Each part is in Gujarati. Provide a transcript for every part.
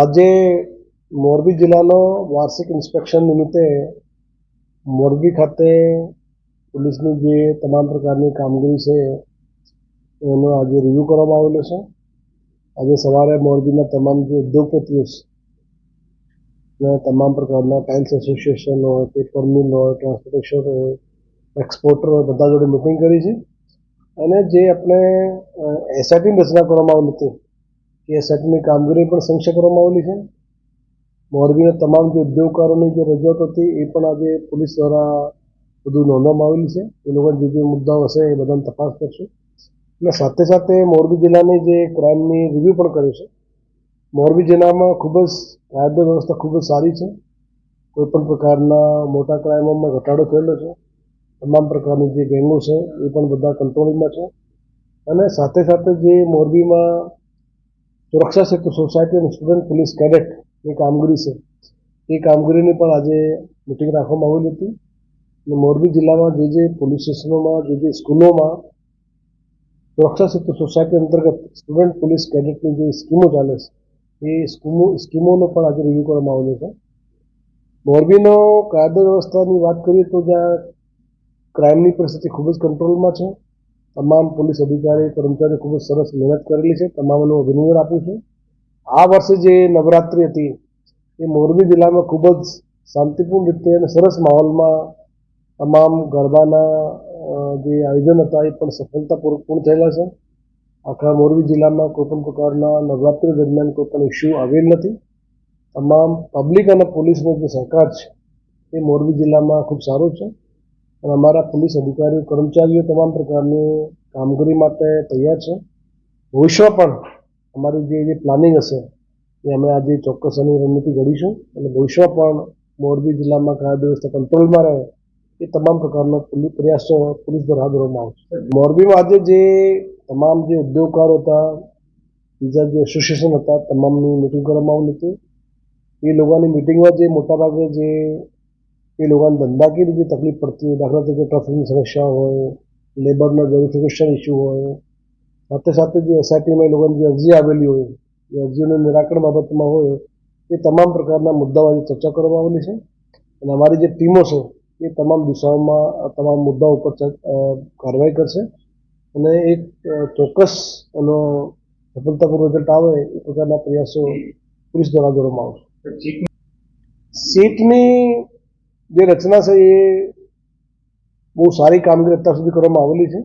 આજે મોરબી જિલ્લાનો વાર્ષિક ઇન્સ્પેક્શન નિમિત્તે મોરબી ખાતે પોલીસની જે તમામ પ્રકારની કામગીરી છે, એનો આજે રિવ્યૂ કરવામાં આવેલો છે. આજે સવારે મોરબીના તમામ જે ઉદ્યોગપતિઓ ને તમામ પ્રકારના ટાઇલ્સ એસોસિએશન હોય, પેપર મિલ હોય, ટ્રાન્સપોર્ટેશન હોય, એક્સપોર્ટર હોય, બધા જોડે મિટિંગ કરી છે. અને જે આપણે એસઆઈટીની રચના કરવામાં આવેલી હતી એ એસઆઈટીની કામગીરી પણ સંક્ષેપ કરવામાં આવેલી છે. મોરબીના તમામ જે ઉદ્યોગકારોની જે રજૂઆત હતી, એ પણ આજે પોલીસ દ્વારા બધું નોંધવામાં આવેલી છે. એ લોકો જે જે મુદ્દાઓ હશે, એ બધાની તપાસ કરશું. અને સાથે સાથે મોરબી જિલ્લાની જે ક્રાઇમની રિવ્યૂ પણ કર્યું છે. મોરબી જિલ્લામાં ખૂબ જ કાયદો વ્યવસ્થા ખૂબ જ સારી છે. કોઈપણ પ્રકારના મોટા ક્રાઇમોમાં ઘટાડો થયેલો છે. તમામ પ્રકારની જે ગેંગો છે, એ પણ બધા કંટ્રોલિંગમાં છે. અને સાથે સાથે જે મોરબીમાં સુરક્ષા સેતુ સોસાયટી અને સ્ટુડન્ટ પોલીસ કેડેટની કામગીરી છે. એ કામગીરીની પણ આજે મિટિંગ રાખવામાં આવેલી હતી. અને મોરબી જિલ્લામાં જે જે પોલીસ સ્ટેશનોમાં જે જે સ્કૂલોમાં સુરક્ષા સેતુ સોસાયટી અંતર્ગત સ્ટુડન્ટ પોલીસ કેડેટની જે સ્કીમો ચાલે છે, એ સ્કીમો સ્કીમોનો પણ આજે રિવ્યૂ કરવામાં આવેલો છે. મોરબીનો કાયદો વ્યવસ્થાની વાત કરીએ તો જ્યાં ક્રાઇમની પરિસ્થિતિ ખૂબ જ કંટ્રોલમાં છે. તમામ પોલીસ અધિકારી, કર્મચારીઓ ખૂબ જ સરસ મહેનત કરેલી છે. તમામનું અભિનંદન આપું છું. આ વર્ષે જે નવરાત્રિ હતી, એ મોરબી જિલ્લામાં ખૂબ જ શાંતિપૂર્ણ રીતે અને સરસ માહોલમાં તમામ ગરબાના જે આયોજન હતા, એ પણ સફળતાપૂર્વક પૂર્ણ થયેલા છે. આખા મોરબી જિલ્લામાં કોઈપણ પ્રકારના નવરાત્રિ દરમિયાન કોઈ પણ ઇસ્યુ આવેલ નથી. તમામ પબ્લિક અને પોલીસનો જે સહકાર છે, એ મોરબી જિલ્લામાં ખૂબ સારો છે. અને અમારા પોલીસ અધિકારીઓ, કર્મચારીઓ તમામ પ્રકારની કામગીરી માટે તૈયાર છે. ભવિષ્યમાં પણ અમારી જે જે પ્લાનિંગ હશે, એ અમે આજે ચોક્કસ એની રણનીતિ ઘડીશું. અને ભવિષ્યમાં પણ મોરબી જિલ્લામાં કાયદો વ્યવસ્થા કંટ્રોલમાં રહે, એ તમામ પ્રકારનો પોલીસ પ્રયાસો પોલીસ દ્વારા હાથ ધરવામાં આવશે. મોરબીમાં આજે જે તમામ જે ઉદ્યોગકારો હતા, બીજા જે એસોસિએશન હતા, તમામની મિટિંગ કરવામાં આવેલી હતી. એ લોકોની મિટિંગમાં જે મોટાભાગે જે એ લોકોને ધંધાકીય રીતે તકલીફ પડતી હોય? દાખલા તરીકે ટ્રાફિકની સમસ્યા હોય લેબરનો વેરિફિકેશન ઇસ્યુ હોય. સાથે સાથે જે એસઆઈટીમાં એ લોકોની જે અરજી આવેલી હોય એ અરજીઓનું નિરાકરણ બાબતમાં હોય એ તમામ પ્રકારના મુદ્દાઓ આજે ચર્ચા કરવામાં આવેલી છે. અને અમારી જે ટીમો છે એ તમામ દિશાઓમાં તમામ મુદ્દાઓ ઉપર કાર્યવાહી કરશે. અને એક ચોક્કસ એનો સફળતાપૂર્વક રિઝલ્ટ આવે એ પ્રકારના પ્રયાસો પોલીસ દ્વારા કરવામાં આવશે. સીટની જે રચના છે એ બહુ સારી કામગીરી અત્યાર સુધી કરવામાં આવેલી છે.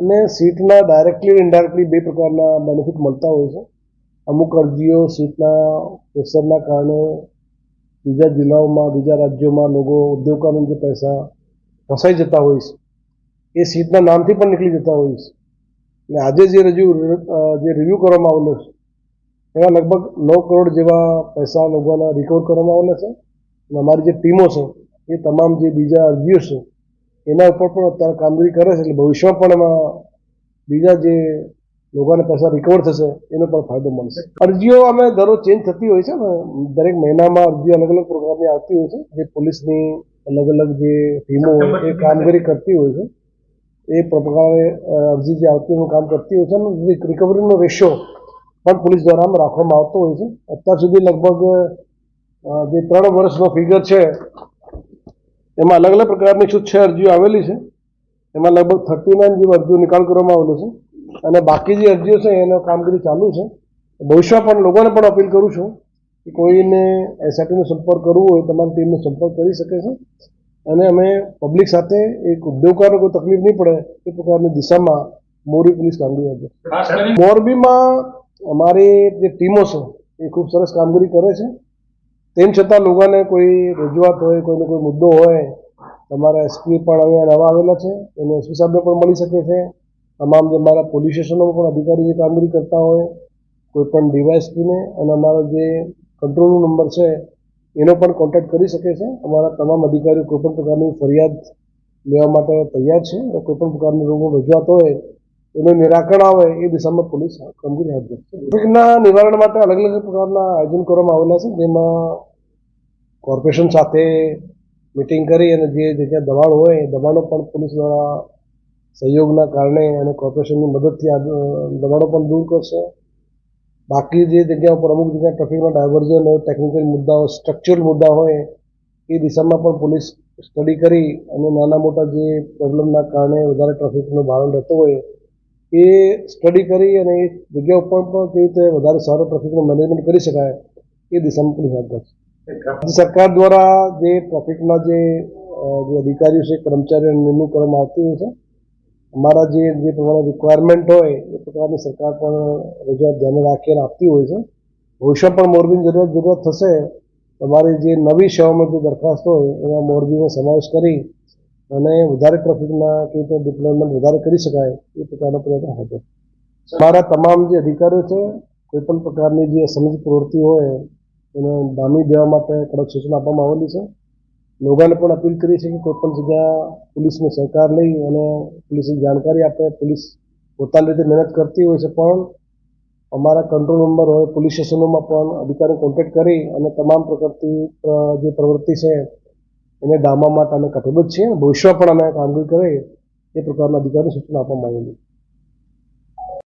અને સીટના ડાયરેક્ટલી ઇનડાયરેક્ટલી બે પ્રકારના બેનિફિટ મળતા હોય છે. અમુક અરજીઓ સીટના પ્રેશરના કારણે બીજા જિલ્લાઓમાં, બીજા રાજ્યોમાં લોકો ઉદ્યોગોના જે પૈસા ફસાઈ જતા હોય છે, એ સીટના નામથી પણ નીકળી જતા હોય છે. અને આજે જે રજૂ, જે રિવ્યૂ કરવામાં આવેલો છે એમાં લગભગ નવ કરોડ જેવા પૈસા લોકોના રિકવર કરવામાં આવેલા છે. અમારી જે ટીમો છે, એ તમામ જે બીજા અરજીઓ છે, એના ઉપર પણ અત્યારે કામગીરી કરે છે, એટલે ભવિષ્યમાં પણ એમાં બીજા જે લોકોને પૈસા રિકવર થશે, એનો પણ ફાયદો મળશે. અરજીઓ અમે દરરોજ ચેન્જ થતી હોય છે ને, દરેક મહિનામાં અરજીઓ અલગ અલગ પ્રકારની આવતી હોય છે, જે પોલીસની અલગ અલગ જે ટીમો એ કામગીરી કરતી હોય છે. એ પ્રકારે અરજી જે આવતી હોય કામ કરતી હોય છે, અને રિકવરીનો રેશિયો પણ પોલીસ દ્વારા રાખવામાં આવતો હોય છે. અત્યાર સુધી લગભગ જે ત્રણ વર્ષનો ફિગર છે એમાં અલગ અલગ પ્રકારની શું છે અરજીઓ આવેલી છે? એમાં લગભગ થર્ટી નાઇન જેવી અરજીઓ નિકાલ કરવામાં આવેલો છે. અને બાકી જે અરજીઓ છે એનો કામગીરી ચાલુ છે. ભવિષ્યમાં પણ લોકોને પણ અપીલ કરું છું કે કોઈને એસઆઈટીનો સંપર્ક કરવો હોય તમારી ટીમનો સંપર્ક કરી શકે છે. અને અમે પબ્લિક સાથે એક ઉદ્યોગકારને કોઈ તકલીફ નહીં પડે એ પ્રકારની દિશામાં મોરબી પોલીસ કામગીરી આપે મોરબીમાં અમારી જે ટીમો છે એ ખૂબ સરસ કામગીરી કરે છે. તેમ છતાં લોકોને કોઈ રજૂઆત હોય, કોઈને કોઈ મુદ્દો હોય, તમારા એસપી પણ અહીંયા નવા આવેલા છે, એને એસપી સાહેબને પણ મળી શકે છે. તમામ જે મારા પોલીસ સ્ટેશનોમાં પણ અધિકારી જે કામગીરી કરતા હોય, કોઈ પણ ડીવાયએસપીને અને અમારો જે કંટ્રોલ નંબર છે, એનો પણ કોન્ટેક્ટ કરી શકે છે. અમારા તમામ અધિકારીઓ કોઈપણ પ્રકારની ફરિયાદ લેવા માટે તૈયાર છે. કોઈ પણ પ્રકારની રોગો રજૂઆત હોય એનું નિરાકરણ આવે એ દિશામાં પોલીસ કામગીરી હાથ ધરશે ટ્રાફિકના નિવારણ માટે અલગ અલગ પ્રકારના આયોજન કરવામાં આવેલા છે, જેમાં કોર્પોરેશન સાથે મિટિંગ કરી અને જે જગ્યા દબાણ હોય, એ દબાણો પણ પોલીસ દ્વારા સહયોગના કારણે અને કોર્પોરેશનની મદદથી દબાણો પણ દૂર કરશે. બાકી જે જગ્યા ઉપર અમુક જગ્યાએ ટ્રાફિકના ડાયવર્ઝન હોય, ટેકનિકલ મુદ્દાઓ સ્ટ્રક્ચરલ મુદ્દા હોય, એ દિશામાં પણ પોલીસ સ્ટડી કરી અને નાના મોટા જે પ્રોબ્લેમના કારણે વધારે ટ્રાફિકનું ભારણ રહેતો હોય એ સ્ટડી કરી અને એ જગ્યા ઉપર પણ કેવી રીતે વધારે સારો ટ્રાફિકનું મેનેજમેન્ટ કરી શકાય, એ દિશામાં પોલીસ હાથ ધરશે સરકાર દ્વારા જે ટ્રાફિકના જે અધિકારીઓ છે, કર્મચારીઓ નિમણૂક કરવામાં આવતી હોય છે, અમારા જે જે પ્રમાણે રિક્વાયરમેન્ટ હોય, એ પ્રકારની સરકાર પણ રજૂઆત ધ્યાને રાખીને આપતી હોય છે. ભવિષ્યમાં પણ મોરબીની જરૂરિયાત જરૂરત થશે. તમારી જે નવી સેવામાં જે દરખાસ્ત હોય, એમાં મોરબીનો સમાવેશ કરી અને વધારે પ્રોફિટમાં કેવી રીતે ડિપ્લોયમેન્ટ વધારે કરી શકાય એ પ્રકારનો પ્રયત્ન હતો. મારા તમામ જે અધિકારીઓ છે કોઈ પણ પ્રકારની જે સમજ પ્રવૃત્તિ હોય, એને ડામી દેવા માટે કડક સૂચના આપવામાં આવેલી છે. લોકોને પણ અપીલ કરી છે કે કોઈ પણ જગ્યા પોલીસનો સહકાર લઈ અને પોલીસની જાણકારી આપે. પોલીસ પોતાની રીતે મહેનત કરતી હોય છે, પણ અમારા કંટ્રોલ નંબર હોય, પોલીસ સ્ટેશનોમાં પણ અધિકારીઓ કોન્ટેક્ટ કરી અને તમામ પ્રકારથી જે પ્રવૃત્તિ છે એને ડામવા માટે અમે કટિબદ્ધ છીએ ભવિષ્યમાં પણ અમે કામગીરી કરીએ. એ પ્રકારના અધિકારી સૂચના આપવામાં આવેલી.